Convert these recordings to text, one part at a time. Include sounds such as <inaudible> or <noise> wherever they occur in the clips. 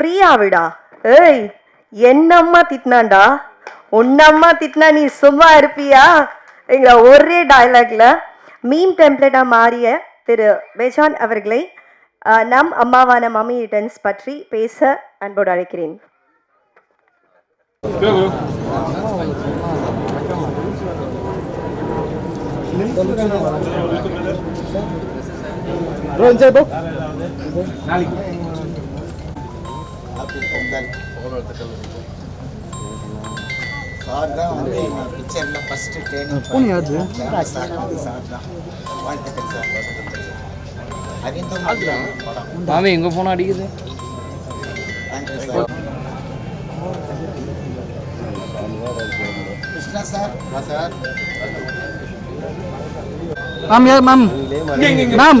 ஃப்ரீயாவிடா ஏய் என்னம்மா திட்டினான்டா உன்னம்மா திட்டினா நீ சும்மா இருப்பியா? எங்கிற ஒரே டயலாக்ல மீம் டெம்ப்ளேட்டா மாறிய திரு பெஜான் அவர்களை நம் அம்மாவான மம்மி ரிட்டர்ன்ஸ் பற்றி பேச அன்போடு அழைக்கிறேன். ஹாப்பி பொங்கல். சார் தான் வந்து பிக்சரில் ஃபஸ்ட்டு ட்ரெயினிங் சார் வந்து சார் தான். வாழ்த்துக்கள் சார். அறிந்தும் படம். மாமி எங்க போனா அடிக்குது? Thank you sir Krishna sir. வா சார். மேம்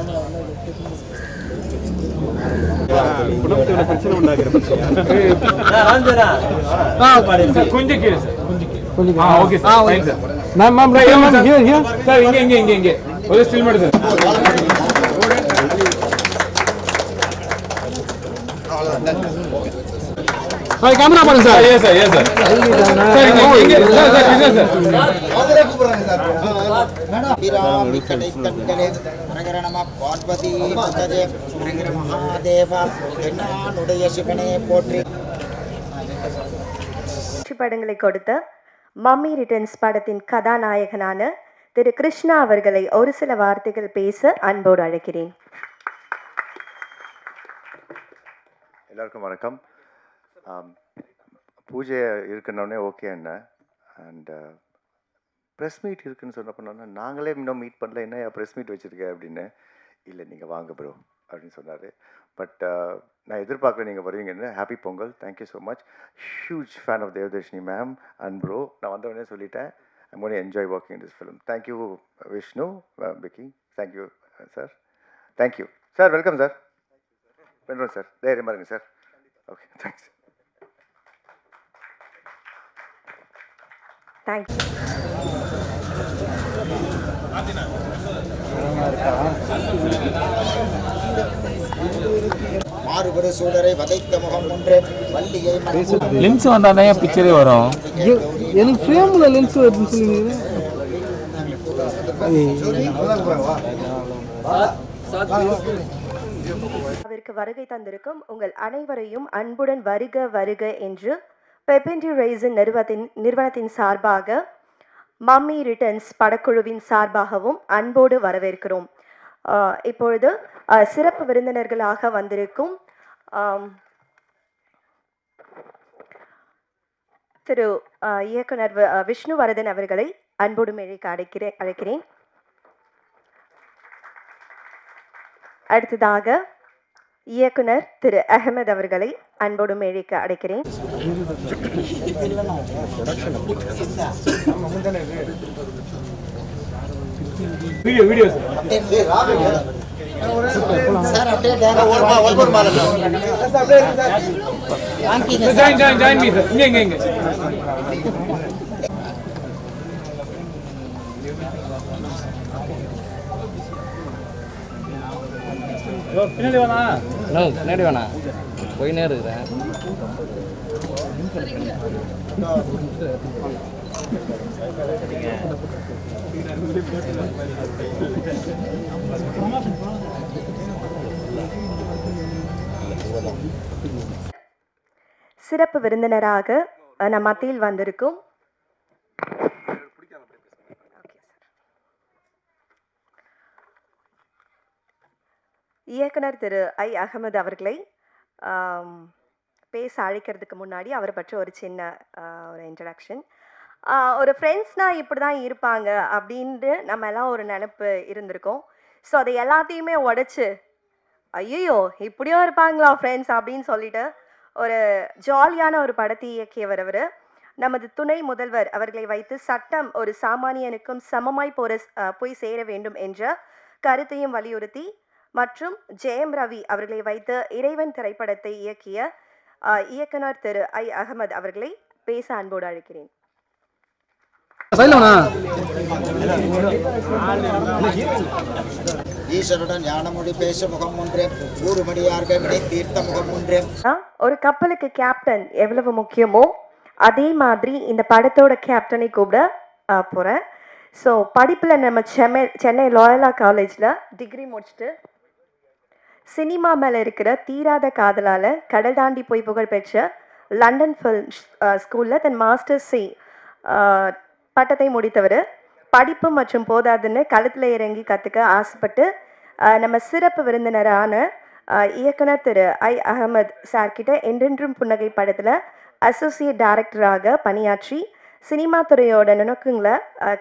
கொஞ்சம் கீழே சார் கொஞ்சம் ஆ okay sir. Fine sir ma'am ma'am ma'am here here sir இங்க இங்க இங்க. இங்க ஒரு still madam sir hi camera பாருங்க sir sir yes sir yes sir sir இங்க இங்க. இங்க sir sir Krishna sir Abirami கடை கண்களே நகர நம பார்வதி பதஜே நகர மகாதேவா. என்னானுடைய சிவனே போற்றி. படங்களை கொடுத்த மம்மி ரிட்டர்ன்ஸ் படத்தின் கதாநாயகனான திரு கிருஷ்ணா அவர்களை ஒரு சில வார்த்தைகள் பேச அன்போடு அழைக்கிறேன். எல்லாருக்கும் வணக்கம். பூஜை இருக்குன்னொடனே ஓகே என்ன? அண்ட் ப்ரெஸ் மீட் இருக்குன்னு சொன்ன பண்ணோன்னா நாங்களே இன்னும் மீட் பண்ணல என்ன ப்ரெஸ் மீட் வச்சுருக்க? அப்படின்னு. இல்லை நீங்கள் வாங்க ப்ரோ அப்படின்னு சொன்னார். பட் நான் எதிர்பார்க்குறேன் நீங்கள் வருவீங்கன்னு happy Pongal thank you so much huge fan of Devadarshini ma'am and bro நான் வந்தவொடனே சொல்லிட்டேன் I'm gonna enjoy working this film thank you Vishnu piggy thank you sir thank you sir welcome sir பண்ணுறோம் sir தைரியமாக இருங்க sir okay thanks thank you மாறுபடு சூடரை வதைத்த முகம் ஒன்று வள்ளியை மணக்கும். லென்ஸ் வந்தானே பிக்சரே வரும். எனக்கு ஃப்ரேம்ல லென்ஸ் வருதுன்னு சொல்லுவீங்க அவருக்கு வருகை தந்திருக்கும் உங்கள் அனைவரையும் அன்புடன் வருக வருக என்று பெப்பென்டி ரைசன் நிறுவனத்தின் நிறுவனத்தின் சார்பாக மம்மி ரிட்டர்ன்ஸ் படக்குழுவின் சார்பாகவும் அன்போடு வரவேற்கிறோம். இப்பொழுது சிறப்பு விருந்தினர்களாக வந்திருக்கும் திரு இயக்குனர் விஷ்ணு வரதன் விஷ்ணுவரதன் அவர்களை அன்போடு மேழைக்கு அழைக்கிறேன் அழைக்கிறேன். அடுத்ததாக இயக்குனர் திரு அகமது அவர்களை அன்போடு மேழைக்கு அழைக்கிறேன். பின்னாடி வேணா பின்னாடி வேணா போயினே இருக்கிறேன் சிறப்பு விருந்தினராக அஹ், நம் மத்தியில் வந்திருக்கும் இயக்குனர் திரு ஐ. அகமது அவர்களை பேச அழைக்கிறதுக்கு முன்னாடி அவரை பற்றி ஒரு சின்ன ஒரு இன்ட்ரடக்ஷன் ஒரு ஃப்ரெண்ட்ஸ்னால் இப்படி தான் இருப்பாங்க அப்படின்ட்டு நம்ம எல்லாம் ஒரு நினப்பு இருந்திருக்கோம். ஸோ அதை எல்லாத்தையுமே உடைச்சு ஐயோ இப்படியும் இருப்பாங்களா ஃப்ரெண்ட்ஸ் அப்படின்னு சொல்லிட்டு ஒரு ஜாலியான ஒரு படத்தை இயக்கியவர் அவர். நமது துணை முதல்வர் அவர்களை வைத்து சட்டம் ஒரு சாமானியனுக்கும் சமமாய் போற போய் சேர வேண்டும் என்ற கருத்தையும் வலியுறுத்தி மற்றும் ஜெயம் ரவி அவர்களை வைத்து இறைவன் திரைப்படத்தை இயக்கிய இயக்குனர் திரு ஐ. அகமது அவர்களை பேச அன்போடு அழைக்கிறேன். ஈஸ்வருடன் ஞானமொழி பேச முகம் ஒன்றே ஊறுமடியார்கள் விடை தீர்த்த முகம் ஒன்றே. ஆ, ஒரு கப்பலுக்கு கேப்டன் எவ்வளவு முக்கியமோ அதே மாதிரி இந்த படத்தோட கேப்டனை கூப்பிட ஆ, போறேன். ஸோ படிப்பில் நம்ம சென்னை சென்னை லாயலா காலேஜில் டிகிரி முடிச்சுட்டு சினிமா மேலே இருக்கிற தீராத காதலால் கடல் தாண்டி போய் புகழ்பெற்ற லண்டன் ஃபில்ம் ஸ்கூலில் தன் மாஸ்டர்ஸ் சி பட்டத்தை முடித்தவர். படிப்பு மற்றும் போதாதுன்னு களத்தில் இறங்கி கற்றுக்க ஆசைப்பட்டு நம்ம சிறப்பு விருந்தினரான இயக்குனர் திரு ஐ. அகமது சார்கிட்ட என்றென்றும் புன்னகை படத்தில் அசோசியேட் டைரக்டராக பணியாற்றி சினிமா துறையோட நுணுக்கங்களை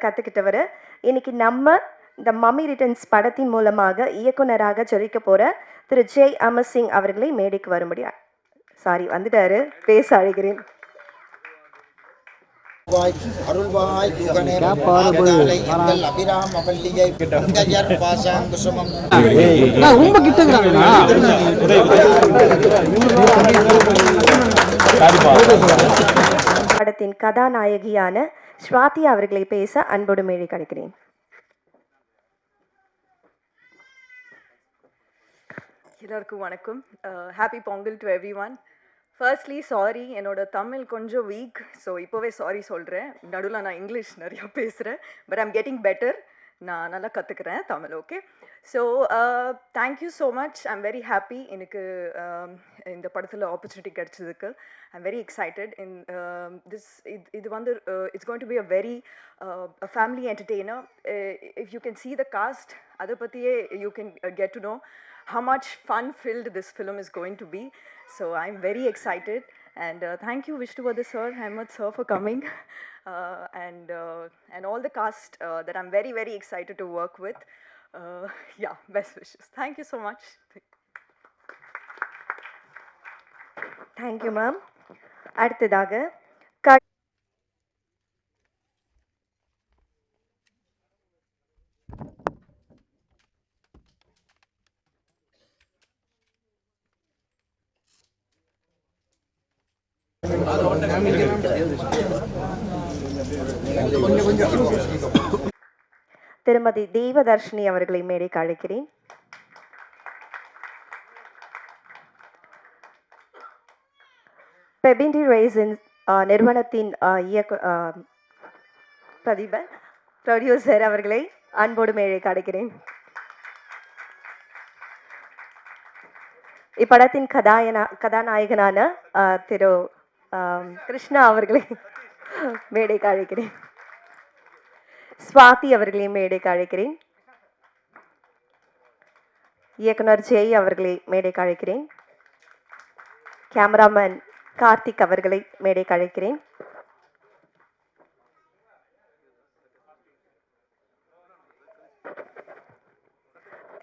கற்றுக்கிட்டவர் இன்னைக்கு நம்ம இந்த மம்மி ரிட்டர்ன்ஸ் படத்தின் மூலமாக இயக்குனராக ஜொலிக்க போகிற திரு ஜெய் அமர் சிங் அவர்களை மேடைக்கு வரும்படி சாரி வந்துட்டாரு. பேச அழைக்கிறேன். வாய் அருள்வாய் யுகனே ஆகதாலை எங்கள் அபிராம வல்லியை பங்கயர் பாசாங்குசுமம் நான் ரொம்ப கிட்ட இருக்கிறாங்கண்ணா படத்தின் கதாநாயகியான ஸ்வாதி அவர்களை பேச அன்போடு மேடை கிடைக்கிறேன் எல்லாருக்கும் வணக்கம். Happy Pongal to every one firstly sorry என்னோட தமிழ் கொஞ்சம் வீக் ஸோ இப்போவே சாரி சொல்கிறேன் நடுவில் நான் இங்கிலீஷ் நிறையா பேசுகிறேன் பட் ஐம் கெட்டிங் பெட்டர் நான் நல்லா கற்றுக்குறேன் Tamil okay so thank you so much I'm very happy எனக்கு இந்த படத்தில் opportunity கிடச்சதுக்கு. I'm very excited in this இது இது வந்து it's going to be a very family entertainer if you can see the cast அதை பற்றியே you can get to know how much fun filled this film is going to be. So I'm very excited. And uh, thank you, Vishnuvardhan sir, Ahmed sir, for coming. <laughs> Uh, and, uh, and all the cast uh, that I'm very, very excited to work with. Uh, <laughs> yeah, best wishes. Thank you so much. Thank you ma'am அடுத்ததாக திருமதி தேவதர்ஷினி அவர்களை மேடைக்கு அழைக்கிறேன். பெபிண்டி ration நிறுவனத்தின் இயக்க இயக்கு பதிபர் producer அவர்களை அன்போடு மேடைக்கு அழைக்கிறேன். இப்படத்தின் கதாயனா கதாநாயகனான திரு கிருஷ்ணா அவர்களை மேடைக்கு அழைக்கிறேன் ஸ்வாதி அவர்களை மேடைக்கு அழைக்கிறேன் இயக்குனர் ஜெய் அவர்களை மேடைக்கு அழைக்கிறேன் கேமராமேன் கார்த்திக் அவர்களை மேடைக்கு அழைக்கிறேன்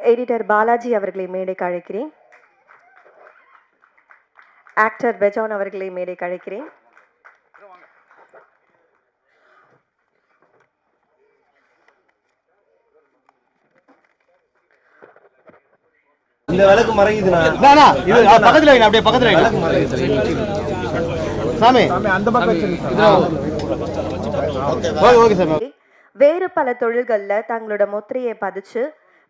எடிட்டர் பாலாஜி அவர்களை மேடைக்கு அழைக்கிறேன் ஆக்டர் பெஜான் அவர்களை மேடைக்கு அழைக்கிறேன் இந்த விளக்கு மறையுதுண்ணா. இது பக்கத்துல வைங்க அப்படியே பக்கத்துல வைங்க. சாமி. ஓகே ஓகே சார் வேறு பல தொழில்களில் தங்களோட முத்திரையை பதிச்சு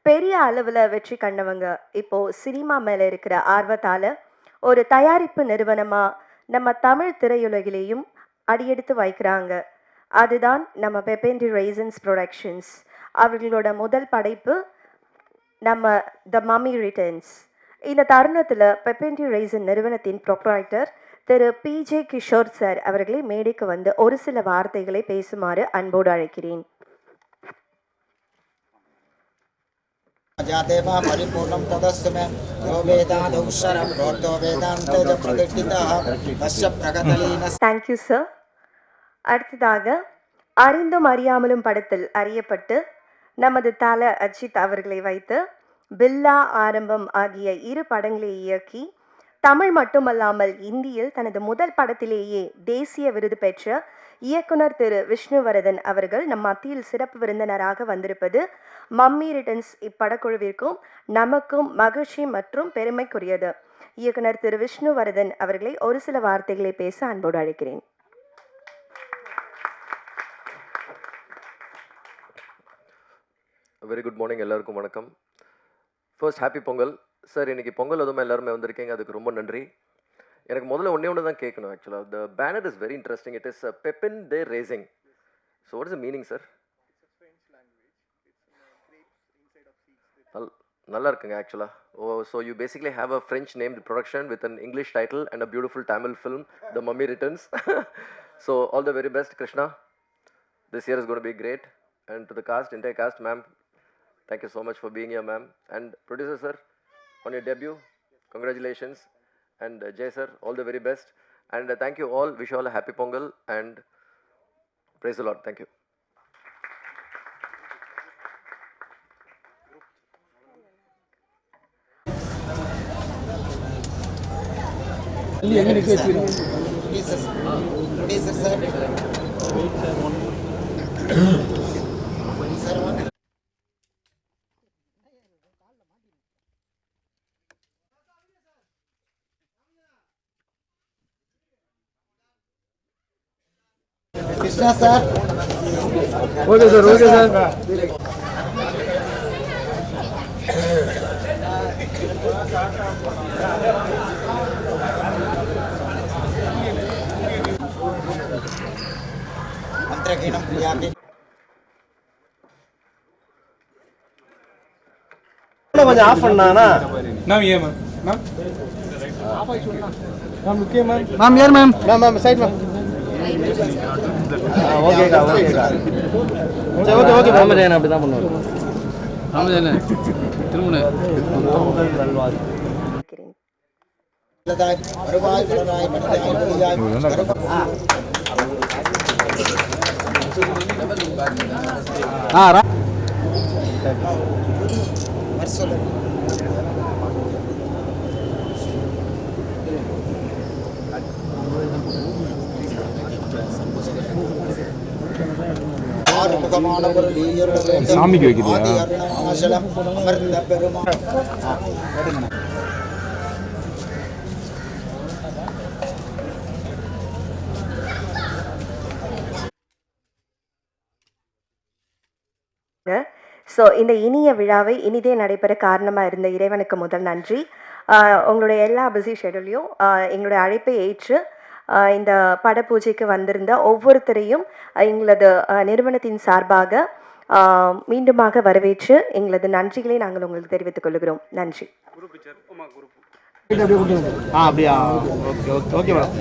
பெரிய அளவில் வெற்றி கண்டவங்க. இப்போ சினிமா மேலே இருக்கிற ஆர்வத்தால் ஒரு தயாரிப்பு நிறுவனமாக நம்ம தமிழ் திரையுலகிலேயும் அடியெடுத்து வைக்கிறாங்க. அதுதான் நம்ம பெப்பெண்டி ரைசன்ஸ் ப்ரொடக்ஷன்ஸ் அவர்களோட முதல் படைப்பு நம்ம த மம்மி ரிட்டர்ன்ஸ் இந்த தருணத்தில் பெப்பெண்டி ரைசன் நிறுவனத்தின் ப்ரொப்ரைட்டர் திரு பிஜே கிஷோர் சார் அவர்களை மேடைக்கு வந்து ஒரு சில வார்த்தைகளை பேசுமாறு அன்போடு அழைக்கிறேன். जादेवा परिपूर्णं तदस्तु मे यो वेदादौषरं प्रोक्तो वेदान्तो च प्रतिष्ठितः तस्य प्रगतलीनः தேங்க்யூ சார் அடுத்ததாக அறிந்தும் அறியாமலும் படத்தில் அறியப்பட்டு நமது தல அஜித் அவர்களை வைத்து பில்லா ஆரம்பம் ஆகிய இரு படங்களை இயக்கி தமிழ் மட்டுமல்லாமல் இந்தியில் தனது முதல் படத்திலேயே தேசிய விருது பெற்ற இயக்குனர் திரு. விஷ்ணுவரதன் அவர்கள் நம் மத்தியில் சிறப்பு விருந்தினராக வந்திருப்பது மம்மி ரிட்டன்ஸ் இப்படக்குழுவிற்கும் நமக்கும் மகிழ்ச்சி மற்றும் பெருமைக்குரியது. இயக்குனர் திரு. விஷ்ணுவரதன் அவர்களை ஒரு சில வார்த்தைகளை பேச அன்போடு அழைக்கிறேன். வெரி குட் மார்னிங் எல்லாருக்கும் வணக்கம். First happy Pongal. சார் இன்னைக்கு பொங்கல் அதுவுமே எல்லாருமே வந்திருக்கீங்க. அதுக்கு ரொம்ப நன்றி. எனக்கு முதல்ல ஒன்றே ஒன்று தான் கேட்கணும் ஆக்சுவலாக the banner is very interesting it is Pepin de Raisin so what is meaning sir நல்லா இருக்குங்க ஆக்சுவலாக ஓ so you basically have a French named production with an English title and a beautiful Tamil film the Mummy Returns so all the very best Krishna this year is gonna be great and to the cast entire cast ma'am Thank you so much for being here, ma'am. And producer sir, on your debut, congratulations. And uh, Jay sir, all the very best. And uh, thank you all. Wish you all a happy Pongal and praise the Lord. Thank you. Please, sir. Please, sir. Krishna sir okay sir okay sir மந்திரகீனம் பிரியாகி கொஞ்சம் off பண்ணானா ma'am ஏன் ma'am ma'am ma'am okay ma'am ma'am யார் ma'am ma'am ma'am side ma'am ஓகேக்கா ஓகேக்கா சரி okay okay. ராமஜெயன் அப்படி தான் பண்ணுவார் திருமண ஆ ரா சாமிக்கு வைக்கிறியா? ஆதி அமர்ந்த பெருமாள் ஸோ இந்த இனிய விழாவை இனிதே நடைபெற காரணமாக இருந்த இறைவனுக்கு முதல் நன்றி உங்களுடைய எல்லா பிஸி ஷெடியூலையும் எங்களுடைய அழைப்பை ஏற்று இந்த பட பூஜைக்கு வந்திருந்த ஒவ்வொருத்தரையும் எங்களது நிறுவனத்தின் சார்பாக மீண்டுமாக வரவேற்று எங்களது நன்றிகளை நாங்கள் உங்களுக்கு தெரிவித்துக் கொள்கிறோம். நன்றி. ஆ அப்படியா? Okay okay okay madam.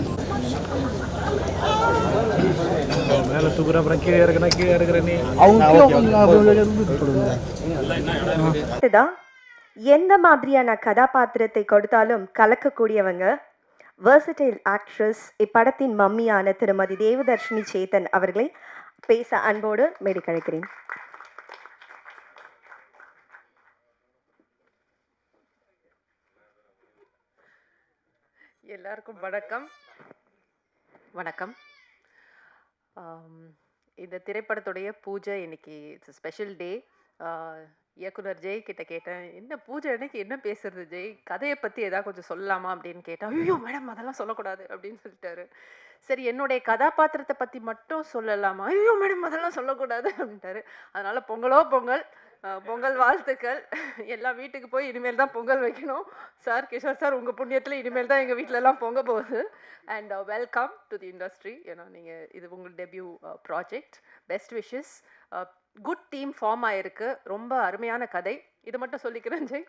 மேல தூக்குற அப்புறம் கீழே இறக்குனா கீழே இறக்குற நீ. எந்த மாதிரியான கதாபாத்திரத்தை கொடுத்தாலும் கலக்கக்கூடியவங்க வெர்சடைல் ஆக்ட்ரஸ் இப்படத்தின் மம்மியான திருமதி தேவதர்ஷினி சேத்தன் அவர்களை பேச அன்போடு மேடை எல்லாருக்கும் வணக்கம். வணக்கம். இந்த திரைப்படத்துடைய பூஜை இன்னைக்கு இட்ஸ் ஸ்பெஷல் டே இயக்குனர் ஜெய் கிட்ட கேட்டேன் என்ன பூஜை அன்னைக்கு என்ன பேசுறது ஜெய்? கதையை பற்றி ஏதாவது கொஞ்சம் சொல்லலாமா? அப்படின்னு கேட்டேன். ஐயோ மேடம் அதெல்லாம் சொல்லக்கூடாது. அப்படின்னு சொல்லிட்டாரு. சரி என்னுடைய கதாபாத்திரத்தை பற்றி மட்டும் சொல்லலாமா? ஐயோ மேடம் அதெல்லாம் சொல்லக்கூடாது. அப்படின்ட்டாரு. அதனால பொங்கலோ பொங்கல் பொங்கல் வாழ்த்துக்கள். எல்லாம் வீட்டுக்கு போய் இனிமேல் தான் பொங்கல் வைக்கணும். சார் கிஷோர் சார் உங்கள் புண்ணியத்தில் இனிமேல் தான் எங்கள் வீட்டிலலாம் பொங்க போகுது. And welcome to the industry ஏன்னா நீங்கள் இது உங்கள் debut project best wishes good team form ஆயிருக்கு. ரொம்ப அருமையான கதை. இது மட்டும் சொல்லிக்கிறேன் ஜெய்.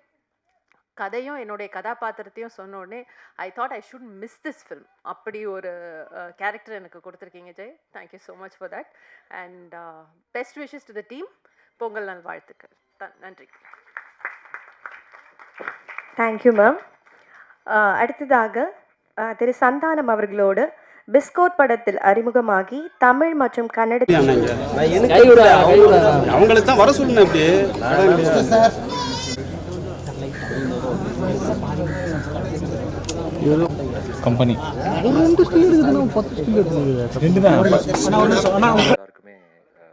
கதையும் என்னுடைய கதாபாத்திரத்தையும் சொன்னோடனே I thought I should miss this film அப்படி ஒரு கேரக்டர் எனக்கு கொடுத்துருக்கீங்க Jai. Thank you so much for that and best wishes to the team Pongal நல் வாழ்த்துக்கள். த- நன்றி. தேங்க்யூ மேம் அடுத்ததாக திரு சந்தானம் அவர்களோடு பிஸ்கோட் படத்தில் அறிமுகமாகி தமிழ் மற்றும் கன்னடத்தில் அவங்களுக்கு தான்.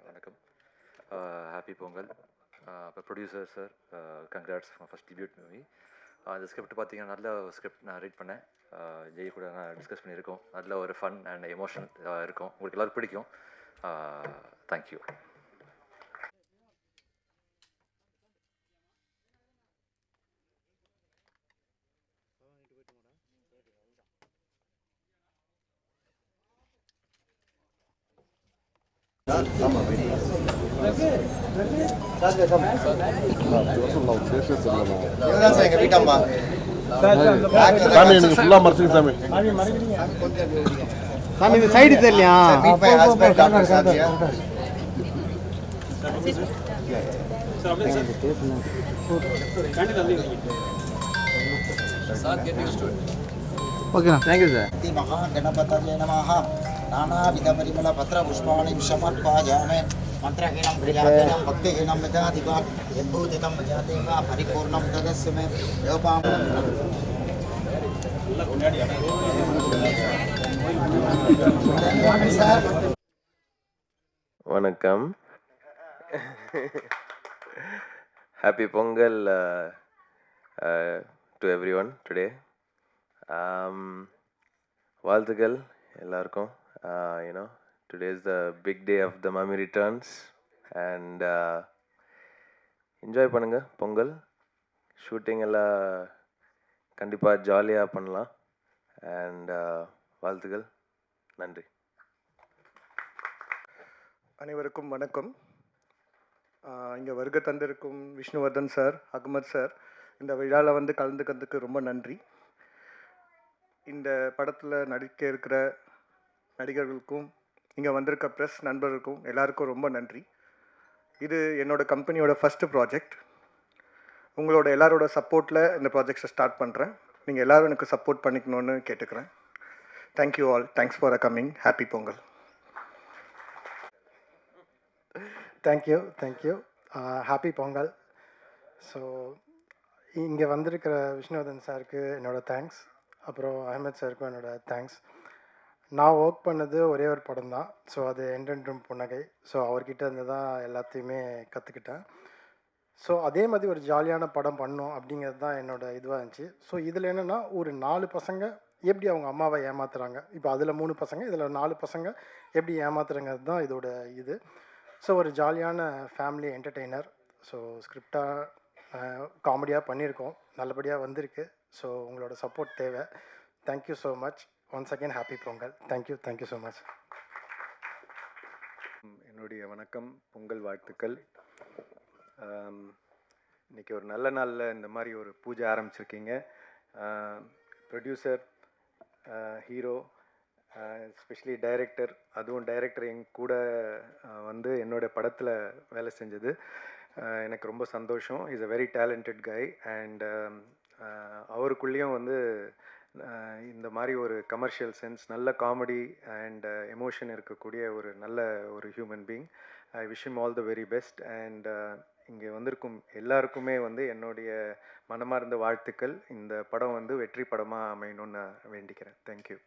வணக்கம். ஹாப்பி பொங்கல். இப்போ producer sir congrats first debut movie அந்த ஸ்கிரிப்ட் பார்த்தீங்கன்னா நல்ல ஸ்கிரிப்ட் நான் ரீட் பண்ணேன். ஜெய் கூட நான் டிஸ்கஸ் பண்ணியிருக்கோம். நல்ல ஒரு ஃபன் அண்ட் எமோஷன் இருக்கும். உங்களுக்கு எல்லோரும் பிடிக்கும். தேங்க்யூ இவதான் எங்க வீட்டம்மா சாமி எனக்கு ஃபுல்லாக மறைச்சிங்க சாமி சாமி இந்த சைடு தெரியலையா ஓகேண்ணா தேங்க்யூ சார் மகா நானாவித பரிமள புஷ்பாணி மந்திரஹீனம் கிரியாஹீனம் பக்திஹீனம் விதாதிபா யத்பூதிதம் விஜாதேவா பரிபூர்ணம் ததஸ்ய மே யோபாம் சார் வணக்கம். Happy Pongal to every one today வாழ்த்துக்கள் எல்லாருக்கும். You know today is the big day of the Mummy Returns and enjoy பண்ணுங்கள் பொங்கல். ஷூட்டிங் எல்லாம் கண்டிப்பாக ஜாலியாக பண்ணலாம். அண்ட் uh, வாழ்த்துக்கள். நன்றி. அனைவருக்கும் வணக்கம். இங்கே வருக தந்திருக்கும் விஷ்ணுவர்தன் சார் அகமத் சார் இந்த விழாவில் வந்து கலந்துக்கிறதுக்கு ரொம்ப நன்றி. இந்த படத்தில் நடிக்க இருக்கிற நடிகர்களுக்கும் இங்கே வந்திருக்க ப்ரெஸ் நண்பர்களுக்கும் எல்லாருக்கும் ரொம்ப நன்றி. இது என்னோடய கம்பெனியோட ஃபஸ்ட்டு ப்ராஜெக்ட் உங்களோட எல்லாரோட சப்போர்ட்டில் இந்த ப்ராஜெக்ட்ஸை ஸ்டார்ட் பண்ணுறேன் நீங்கள் எல்லோரும் எனக்கு சப்போர்ட் பண்ணிக்கணும்னு கேட்டுக்கிறேன். Thank you all thanks for a coming happy Pongal thank you thank you happy Pongal so இங்கே வந்திருக்கிற விஷ்ணுவர்தன் சாருக்கு என்னோடய தேங்க்ஸ் அப்புறம் அஹமத் சாருக்கும் என்னோடய தேங்க்ஸ் நான் ஒர்க் பண்ணது ஒரே ஒரு படம் தான் ஸோ அது என்றென்றும் புன்னகை ஸோ அவர்கிட்ட இருந்து தான் எல்லாத்தையுமே கற்றுக்கிட்டேன் ஸோ அதே மாதிரி ஒரு ஜாலியான படம் பண்ணோம் அப்படிங்கிறது தான் என்னோட இதுவாக இருந்துச்சு. ஸோ இதில் என்னென்னா ஒரு நாலு பசங்க எப்படி அவங்க அம்மாவை ஏமாத்துறாங்க? இப்போ அதில் மூணு பசங்க இதில் நாலு பசங்க எப்படி ஏமாத்துறாங்கிறது தான் இதோட இது. ஸோ ஒரு ஜாலியான ஃபேமிலி என்டர்டெய்னர் ஸோ ஸ்கிரிப்டாக காமெடியாக பண்ணியிருக்கோம். நல்லபடியாக வந்திருக்கு. ஸோ உங்களோட சப்போர்ட் தேவை. Thank you so much once again happy Pongal thank you thank you so much என்னுடைய வணக்கம் பொங்கல் வாழ்த்துக்கள். இன்றைக்கி ஒரு நல்ல நாளில் இந்த மாதிரி ஒரு பூஜை ஆரம்பிச்சிருக்கீங்க. ப்ரொடியூசர் ஹீரோ எஸ்பெஷலி டைரக்டர் அதுவும் டைரக்டர் என் கூட வந்து என்னோட படத்தில் வேலை செஞ்சது. எனக்கு ரொம்ப சந்தோஷம். Is a very talented guy and அவருக்குள்ளேயும் வந்து இந்த மாதிரி ஒரு கமர்ஷியல் சென்ஸ் நல்ல காமெடி அண்ட் எமோஷன் இருக்கக்கூடிய ஒரு நல்ல ஒரு human being I wish him all the very best and இங்கே வந்திருக்கும் எல்லாருக்குமே வந்து என்னுடைய மனமார்ந்த வாழ்த்துக்கள். இந்த படம் வந்து வெற்றி படமாக அமையணும்னு நான் வேண்டிக்கிறேன். தேங்க்யூ